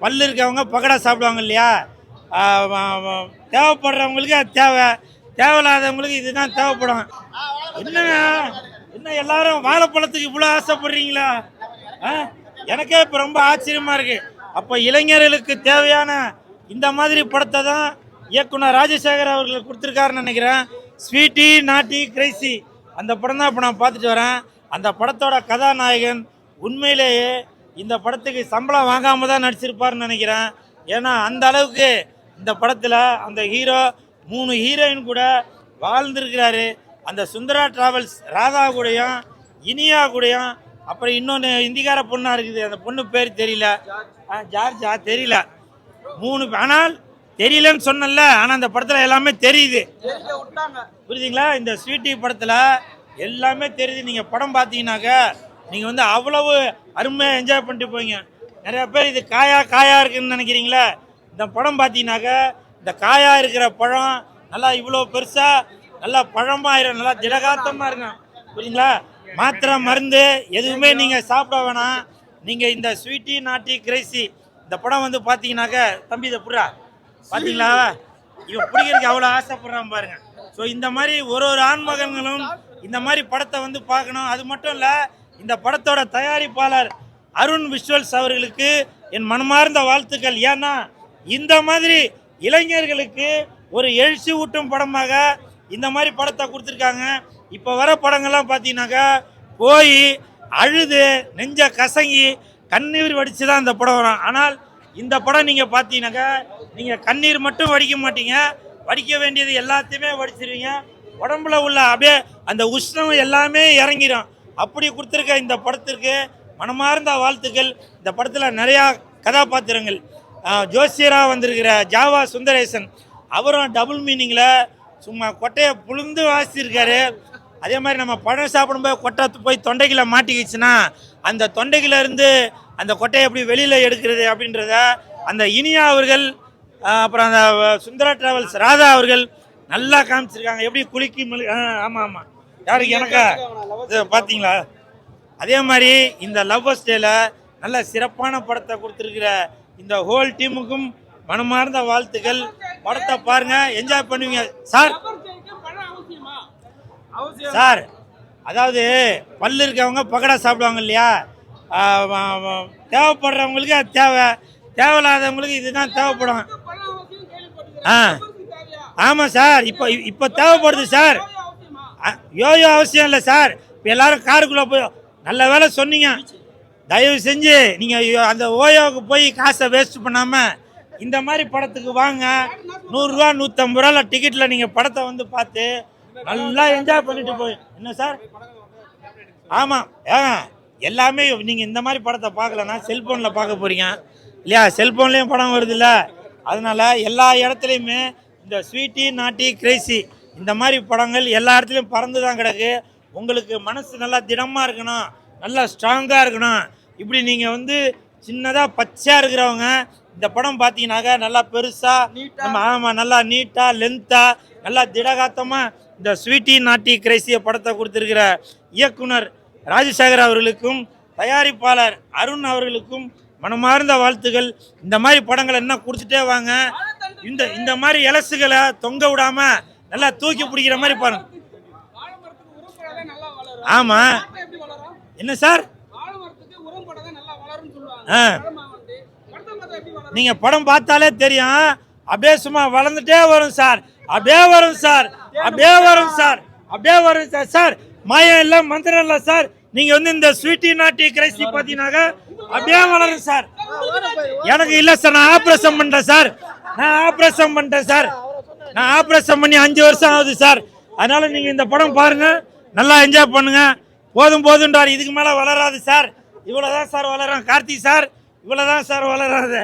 பல்லு இருக்கவங்க பக்கடா சாப்பிடுவாங்க இல்லையா? தேவைப்படுறவங்களுக்கு அது தேவை. தேவையில்லாதவங்களுக்கு இதுதான் தேவைப்படும். என்னங்க? என்ன எல்லாரும் வாழைப்பழத்துக்கு இவ்வளோ ஆசைப்படுறீங்களா? ஆ? எனக்கே இப்போ ரொம்ப ஆச்சரியமாக இருக்குது அப்போ இளைஞர்களுக்கு தேவையான இந்த மாதிரி படத்தை தான் இயக்குனர் ராஜசேகர் அவர்களுக்கு கொடுத்துருக்காருன்னு நினைக்கிறேன். ஸ்வீட்டி நாட்டி கிரைசி. அந்த படம் தான் இப்போ நான் பார்த்துட்டு வரேன். அந்த படத்தோட கதாநாயகன் உண்மையிலேயே இந்த படத்துக்கு சம்பளம் வாங்காம தான் நடிச்சிருப்பாருன்னு நினைக்கிறேன். ஏன்னா அந்த அளவுக்கு இந்த படத்தில் அந்த ஹீரோ மூணு ஹீரோயின் கூட வாழ்ந்திருக்கிறாரு. அந்த சுந்தரா டிராவல்ஸ் ராதா கூடயும் இனியா கூடயும் அப்புறம் இன்னொன்று இந்திக்கார பொண்ணாக இருக்குது. அந்த பொண்ணு பேர் தெரியல. ஆ, ஜார்ஜா தெரியல. மூணு ஆனால் தெரியலன்னு சொன்னல ஆனால் அந்த படத்தில் எல்லாமே தெரியுது. புரியுதுங்களா? இந்த ஸ்வீட்டி படத்தில் எல்லாமே தெரியுது. நீங்கள் படம் பார்த்தீங்கன்னாக்க நீங்கள் வந்து அவ்வளவு அருமையாக என்ஜாய் பண்ணிட்டு போவீங்க. நிறையா பேர் இது காயா காயா இருக்குன்னு நினைக்கிறீங்களா? இந்த படம் பார்த்தீங்கன்னாக்க இந்த காயா இருக்கிற பழம் நல்லா இவ்வளோ பெருசாக நல்லா பழமாயிரும் நல்லா திடகாத்தமாக இருக்கும். புரியுங்களா மாத்திரை மருந்து எதுவுமே நீங்கள் சாப்பிட வேணாம். நீங்கள் இந்த ஸ்வீட்டி நாட்டி கிரைசி இந்த படம் வந்து பார்த்தீங்கன்னாக்க தம்பி இதை புறா பார்த்தீங்களா? இவன் பிடிக்கிறதுக்கு அவ்வளோ ஆசைப்படுறான் பாருங்க. ஸோ இந்த மாதிரி ஒரு ஒரு ஆண்மகன்களும் இந்த மாதிரி படத்தை வந்து பார்க்கணும். அது மட்டும் இல்லை இந்த படத்தோட தயாரிப்பாளர் அருண் விஷுவல்ஸ் அவர்களுக்கு என் மனமார்ந்த வாழ்த்துக்கள். ஏன்னா இந்த மாதிரி இளைஞர்களுக்கு ஒரு எழுச்சி ஊட்டும் படமாக இந்த மாதிரி படத்தை கொடுத்துருக்காங்க. இப்போ வர படங்கள்லாம் பார்த்தீங்கன்னாக்கா போய் அழுது நெஞ்ச கசங்கி கண்ணீர் வடித்து தான் இந்த படம் வரும். ஆனால் இந்த படம் நீங்கள் பார்த்தீங்கன்னாக்கா நீங்கள் கண்ணீர் மட்டும் வடிக்க மாட்டீங்க. வடிக்க வேண்டியது எல்லாத்தையுமே வடிச்சிருவீங்க. உடம்புல உள்ள அப்படியே அந்த உஷ்ணம் எல்லாமே இறங்கிடும் அப்படி கொடுத்துருக்க இந்த படத்திற்கு மனமார்ந்த வாழ்த்துக்கள். இந்த படத்தில் நிறையா கதாபாத்திரங்கள். ஆஹ், ஜோசியரா வந்திருக்கிற ஜாவா சுந்தரேசன். அவரும் டபுள் மீனிங்கில் சும்மா கொட்டையை புழுந்து வாசிச்சிருக்காரு. அதே மாதிரி நம்ம பழம் சாப்பிடும்போது கொட்டை போய் தொண்டைக்குள்ள மாட்டிக்கிச்சுன்னா அந்த தொண்டைக்குள்ள இருந்து அந்த கொட்டையை எப்படி வெளியில் எடுக்கிறது அப்படின்றத அந்த இனியா அவர்கள் அப்புறம் அந்த சுந்தரா டிராவல்ஸ் ராதா அவர்கள் நல்லா காமிச்சிருக்காங்க. எப்படி குலுக்கி ஆமாம் ஆமாம் யாருக்கு எனக்கா? பார்த்தீங்களா அதே மாதிரி இந்த லவ் ஸ்டேல நல்ல சிறப்பான படத்தை கொடுத்துருக்கிற இந்த ஹோல் டீமுக்கும் மனமார்ந்த வாழ்த்துக்கள். படத்தை பாருங்க என்ஜாய் பண்ணுவீங்க. சார். சார் அதாவது பல்லு இருக்கவங்க பக்கடா சாப்பிடுவாங்க இல்லையா? தேவைப்படுறவங்களுக்கு அது தேவை. தேவையில்லாதவங்களுக்கு இதுதான் தேவைப்படும். ஆ. ஆமாம் சார் இப்போ இப்போ தேவைப்படுது சார். யோயோ அவசியம் இல்லை சார். இப்போ எல்லாரும் காருக்குள்ளே போய் நல்ல வேலை சொன்னீங்க. தயவு செஞ்சு நீங்கள் அந்த ஓயோவுக்கு போய் காசை வேஸ்ட் பண்ணாமல் இந்த மாதிரி படத்துக்கு வாங்க. நூறுரூவா நூற்றம்பது ரூபாயில் டிக்கெட்டில் நீங்கள் படத்தை வந்து பார்த்து நல்லா என்ஜாய் பண்ணிட்டு போய் என்ன சார்? ஆமாம் ஏங்க எல்லாமே நீங்கள் இந்த மாதிரி படத்தை பார்க்கலன்னா செல்ஃபோனில் பார்க்க போகிறீங்க இல்லையா? செல்ஃபோன்லேயும் படம் வருதுல்ல. அதனால் எல்லா இடத்துலையுமே இந்த ஸ்வீட்டி நாட்டி கிரேசி இந்த மாதிரி படங்கள் எல்லா இடத்துலையும் பறந்து தான் கிடக்கு. உங்களுக்கு மனசு நல்லா திடமாக இருக்கணும் நல்லா ஸ்ட்ராங்காக இருக்கணும். இப்படி நீங்கள் வந்து சின்னதாக பச்சையாக இருக்கிறவங்க இந்த படம் பார்த்தீங்கன்னாக்கா நல்லா பெருசாக நம்ம ஆமாம் நல்லா நீட்டாக லென்த்தாக நல்லா திடகாத்தமாக இந்த ஸ்வீட்டி நாட்டி கிரைசிய படத்தை கொடுத்துருக்கிற இயக்குனர் ராஜசேகர் அவர்களுக்கும் தயாரிப்பாளர் அருண் அவர்களுக்கும் மனமார்ந்த வாழ்த்துக்கள். இந்த மாதிரி படங்களை என்ன கொடுத்துட்டே வாங்க. இந்த இந்த மாதிரி இலசுகளை தொங்க விடாம நல்லா தூக்கி பிடிக்கிற மாதிரி பாருங்க. ஆமா. என்ன சார்? ஆ. நீங்க படம் பார்த்தாலே தெரியும். அப்படியே சும்மா வளர்ந்துட்டே வரும் சார். அப்படியே வரும் சார். அப்படியே வரும் சார். அப்படியே வரும் சார். சார் மாயம் இல்ல மந்திரம் இல்ல சார். நீங்க வந்து இந்த ஸ்வீட்டி நாட்டி கிரைசி பாத்தீங்கன்னாக்க அப்படியே வளரும் சார். எனக்கு இல்ல சார் நான் ஆபரேஷன் பண்றேன் சார். நான் ஆபரேஷன் பண்றேன் சார். நான் ஆபரேஷன் பண்ணி அஞ்சு வருஷம் ஆகுது சார். அதனால நீங்க இந்த படம் பாருங்க. நல்லா என்ஜாய் பண்ணுங்க. போதும் போதுன்றார். இதுக்கு மேலே வளராது சார். இவ்வளோதான் சார் வளரும் கார்த்தி சார் இவ்வளோதான் சார் வளராது